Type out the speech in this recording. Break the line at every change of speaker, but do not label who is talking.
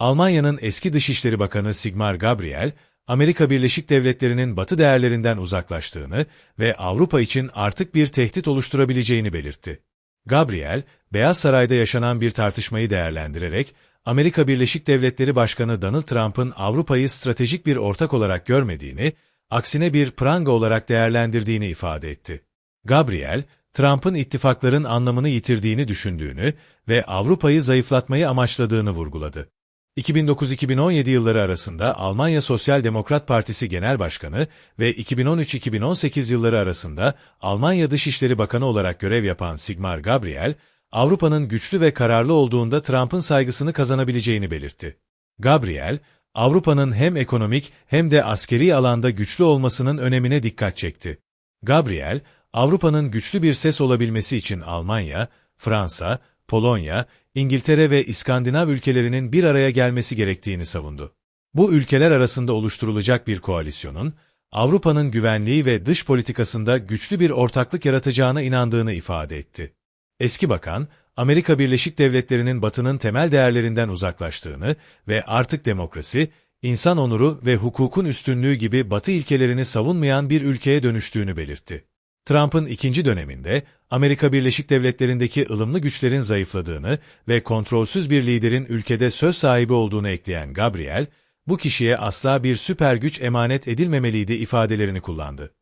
Almanya'nın eski Dışişleri Bakanı Sigmar Gabriel, Amerika Birleşik Devletleri'nin batı değerlerinden uzaklaştığını ve Avrupa için artık bir tehdit oluşturabileceğini belirtti. Gabriel, Beyaz Saray'da yaşanan bir tartışmayı değerlendirerek, Amerika Birleşik Devletleri Başkanı Donald Trump'ın Avrupa'yı stratejik bir ortak olarak görmediğini, aksine bir pranga olarak değerlendirdiğini ifade etti. Gabriel, Trump'ın ittifakların anlamını yitirdiğini düşündüğünü ve Avrupa'yı zayıflatmayı amaçladığını vurguladı. 2009-2017 yılları arasında Almanya Sosyal Demokrat Partisi Genel Başkanı ve 2013-2018 yılları arasında Almanya Dışişleri Bakanı olarak görev yapan Sigmar Gabriel, Avrupa'nın güçlü ve kararlı olduğunda Trump'ın saygısını kazanabileceğini belirtti. Gabriel, Avrupa'nın hem ekonomik hem de askeri alanda güçlü olmasının önemine dikkat çekti. Gabriel, Avrupa'nın güçlü bir ses olabilmesi için Almanya, Fransa, Polonya, İngiltere ve İskandinav ülkelerinin bir araya gelmesi gerektiğini savundu. Bu ülkeler arasında oluşturulacak bir koalisyonun, Avrupa'nın güvenliği ve dış politikasında güçlü bir ortaklık yaratacağına inandığını ifade etti. Eski bakan, Amerika Birleşik Devletleri'nin batının temel değerlerinden uzaklaştığını ve artık demokrasi, insan onuru ve hukukun üstünlüğü gibi batı ilkelerini savunmayan bir ülkeye dönüştüğünü belirtti. Trump'ın ikinci döneminde Amerika Birleşik Devletleri'ndeki ılımlı güçlerin zayıfladığını ve kontrolsüz bir liderin ülkede söz sahibi olduğunu ekleyen Gabriel, bu kişiye asla bir süper güç emanet edilmemeliydi ifadelerini kullandı.